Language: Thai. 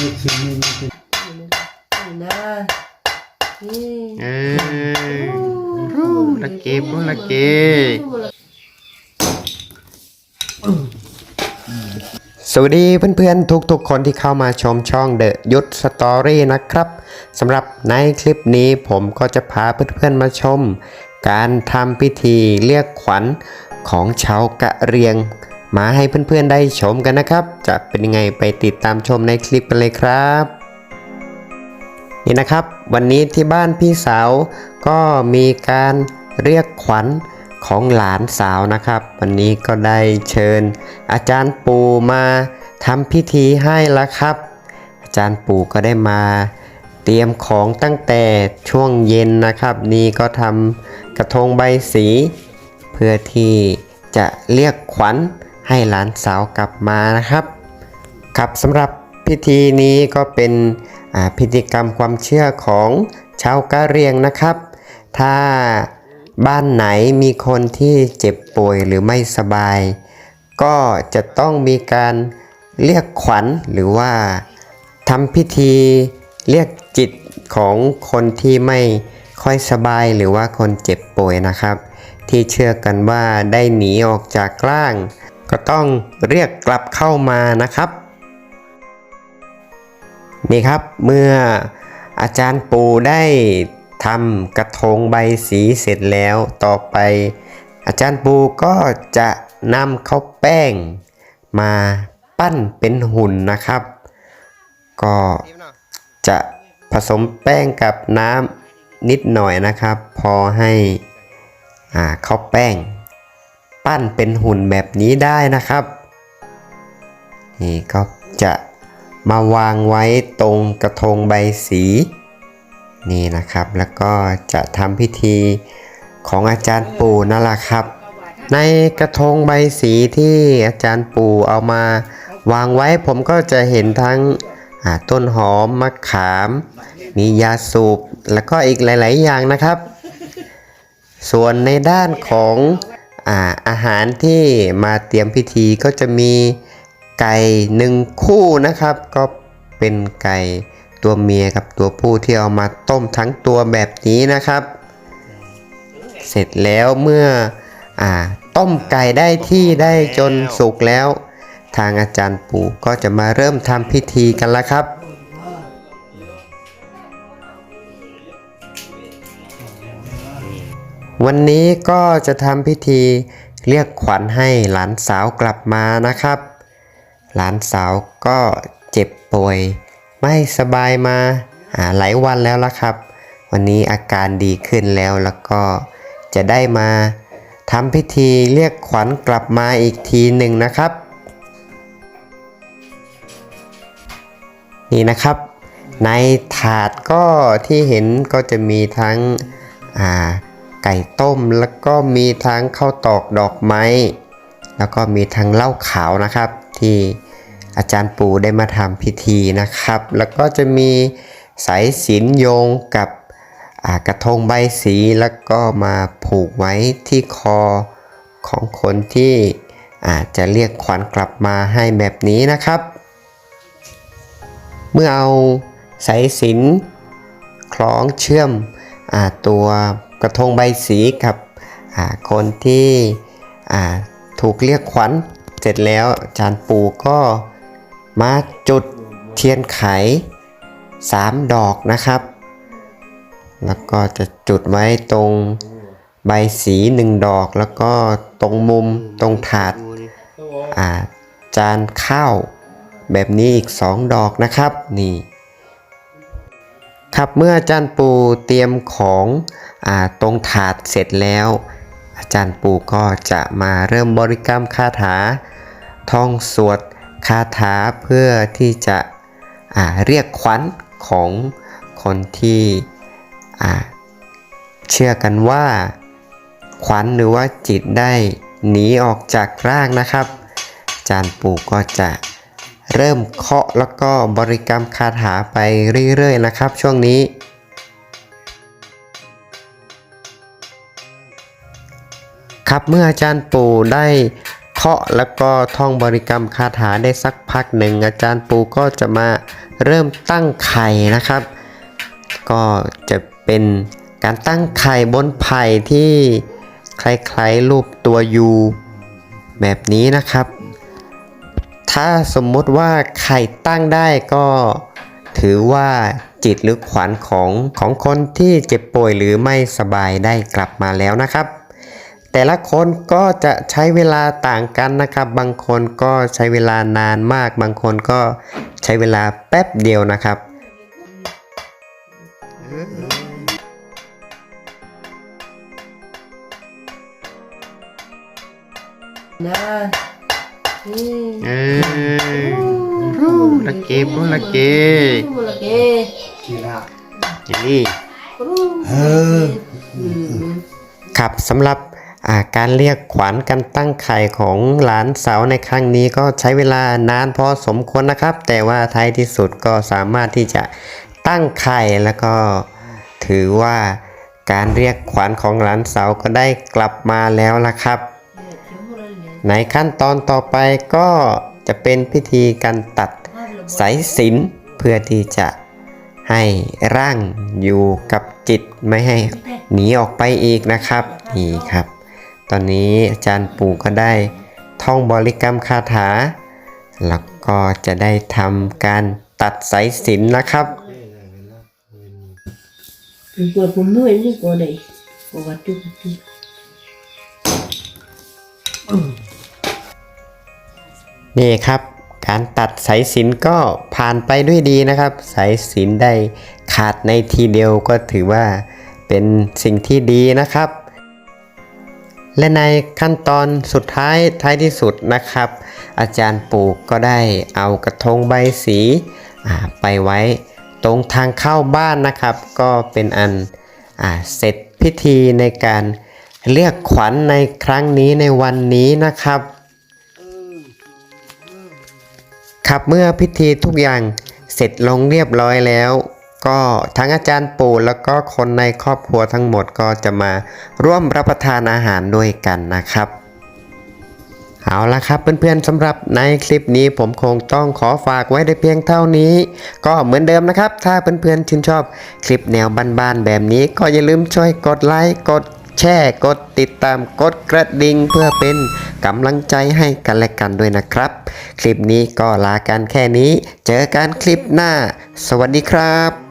ไม่ชิมไม่มีเป็นนะนี่เออรูละเกบรูละเกสวัสดีเพื่อนๆ ทุกๆ คนที่เข้ามาชมช่องเดอะยุทธสตอรี่นะครับสำหรับในคลิปนี้ผมก็จะพาเพื่อนๆ มาชม การทำพิธีเรียกขวัญของชาวกะเรียง มาให้เพื่อนๆได้ชมกันนะครับ จะเป็นยังไงไปติดตามชมในคลิปกันเลยครับ นี่นะครับ วันนี้ที่บ้านพี่สาวก็มีการเรียกขวัญของหลานสาวนะครับ วันนี้ก็ได้เชิญ อาจารย์ปู่มาทำพิธีให้แล้วครับ อาจารย์ปู่ก็ได้มา เตรียมของตั้งแต่ช่วงเย็นนะครับ นี่ก็ทำกระทงใบสี เพื่อที่จะเรียกขวัญ ให้หลานสาวกลับมานะครับครับสำหรับพิธีนี้ก็เป็นพิธีกรรมความเชื่อของชาวกะเรียงนะครับ ถ้าบ้านไหนมีคนที่เจ็บป่วยหรือไม่สบาย ก็จะต้องมีการเรียกขวัญหรือว่าทำพิธีเรียกจิตของคนที่ไม่ค่อยสบายหรือว่าคนเจ็บป่วยนะครับ ที่เชื่อกันว่าได้หนีออกจากร่าง ก็ต้องเรียกกลับเข้ามานะครับ นี่ครับเมื่ออาจารย์ปูได้ทำกระทงใบสีเสร็จแล้วต่อไป อาจารย์ปูก็จะนำข้าวแป้งมาปั้นเป็นหุ่นนะครับ ก็จะผสมแป้งกับน้ำนิดหน่อยนะครับ พอให้อ่าข้าวแป้ง ปั้นเป็นหุ่นแบบนี้ได้นะครับ นี่ก็จะมาวางไว้ตรงกระทงใบสี นี่นะครับ แล้วก็จะทำพิธีของอาจารย์ปู่นั่นแหละครับ ในกระทงใบสีที่อาจารย์ปู่เอามาวางไว้ผมก็จะเห็นทั้งต้นหอมมะขาม มียาสูบ แล้วก็อีกหลาย ๆ อย่างนะครับ ส่วนในด้านของ อาอาหารที่มาเตรียมพิธีก็จะมีไก่หนึ่งคู่นะครับ ก็เป็นไก่ตัวเมียกับตัวผู้ที่เอามาต้มทั้งตัวแบบนี้นะครับ เสร็จแล้วเมื่ออต้มไก่ได้ที่ได้จนสุกแล้ว ทางอาจารย์ปู่ก็จะมาเริ่มทำพิธีกันแล้วครับ วันนี้ก็จะทำพิธีเรียกขวัญให้หลานสาวกลับมานะครับ หลานสาวก็เจ็บป่วย ไม่สบายมาหลายวันแล้วละครับ วันนี้อาการดีขึ้นแล้วแล้วก็จะได้มาทำพิธีเรียกขวัญกลับมาอีกทีหนึ่งนะครับ นี่นะครับ ในถาดก็ที่เห็นก็จะมีทั้งอ่า ไก่ต้มแล้วก็มีทั้งข้าวตอกดอกไม้ แล้วก็มีทั้งเหล้าขาวนะครับ ที่อาจารย์ปู่ได้มาทำพิธีนะครับ แล้วก็จะมีสายสินโยงกับกระทงใบสีแล้วก็มาผูกไว้ที่คอของคนที่อาจจะเรียกขวัญกลับมาให้แบบนี้นะครับ เมื่อเอาสายสินคล้องเชื่อมอตัว กระทงใบสีกับคนที่ถูกเรียกขวัญเสร็จแล้วจารย์ปู่ก็มาจุดเทียนไข 3 ดอกนะครับ แล้วก็จะจุดไว้ตรงใบสีหนึ่งดอกแล้วก็ตรงมุมตรงถาดาจานข้าวแบบนี้อีก2ดอกนะครับนี่ครับเมื่อจารย์ปูเตรียมของ ตรงถาดเสร็จแล้ว อาจารย์ปู่ก็จะมาเริ่มบริกรรมคาถา ท่องสวดคาถาเพื่อที่จะเรียกขวัญของคนที่เชื่อกันว่า ขวัญหรือว่าจิตได้หนีออกจากร่างนะครับ อาจารย์ปู่ก็จะเริ่มเคาะแล้วก็บริกรรมคาถาไปเรื่อยๆนะครับ ช่วงนี้ ครับเมื่ออาจารย์ปู่ได้เคาะแล้วก็ท่องบริกรรมคาถาได้สักพักหนึ่ง อาจารย์ปูก็จะมาเริ่มตั้งไข่นะครับ ก็จะเป็นการตั้งไข่บนไผ่ที่คล้ายๆรูปตัวยูแบบนี้นะครับ ถ้าสมมติว่าไข่ตั้งได้ก็ถือว่าจิตหรือขวัญของของคนที่เจ็บป่วยหรือไม่สบายได้กลับมาแล้วนะครับ แต่ละคนก็จะใช้เวลาต่างกันนะครับ บางคนก็ใช้เวลานานมาก บางคนก็ใช้เวลาแป๊บเดียวนะครับนะนี่เออละเกปุละเกมูละเกนี่เออครับสำหรับ การเรียกขวัญการตั้งไข่ของหลานสาวในครั้งนี้ก็ใช้เวลานานพอสมควรนะครับ แต่ว่าท้ายที่สุดก็สามารถที่จะตั้งไข่แล้วก็ถือว่าการเรียกขวัญของหลานสาวก็ได้กลับมาแล้วละครับ ในขั้นตอนต่อไปก็จะเป็นพิธีการตัดสายสินเพื่อที่จะให้ร่างอยู่กับจิตไม่ให้หนีออกไปอีกนะครับนี่ครับ ตอนนี้อาจารย์ปู่ก็ได้ท่องบริกรรมคาถา แล้วก็จะได้ทำการตัดสายสิญจนนะครับ Gua pun nu ini gua deh. Gua batu batu. นี่ครับการตัดสายสิญจนก็ผ่านไปด้วยดีนะครับ สายสิญจนได้ขาดในทีเดียวก็ถือว่าเป็นสิ่งที่ดีนะครับ และในขั้นตอนสุดท้ายท้ายที่สุดนะครับ อาจารย์ปู่ก็ได้เอากระทงใบสีไปไว้ตรงทางเข้าบ้านนะครับ ก็เป็นอันอเสร็จพิธีในการเรียกขวัญในครั้งนี้ในวันนี้นะครับ ครับเมื่อพิธีทุกอย่างเสร็จลงเรียบร้อยแล้ว ก็ทั้งอาจารย์ปู่แล้วก็คนในครอบครัวทั้งหมดก็จะมาร่วมรับประทานอาหารด้วยกันนะครับเอาละครับเพื่อนๆสำหรับในคลิปนี้ผมคงต้องขอฝากไว้ได้เพียงเท่านี้ ก็เหมือนเดิมนะครับ ถ้าเพื่อนๆชื่นชอบคลิปแนวบ้านๆแบบนี้ ก็อย่าลืมช่วยกดไลค์กดแชร์กดติดตามกดกระดิ่งเพื่อเป็นกำลังใจให้กันและกันด้วยนะครับ คลิปนี้ก็ลากันแค่นี้ เจอกันคลิปหน้า สวัสดีครับ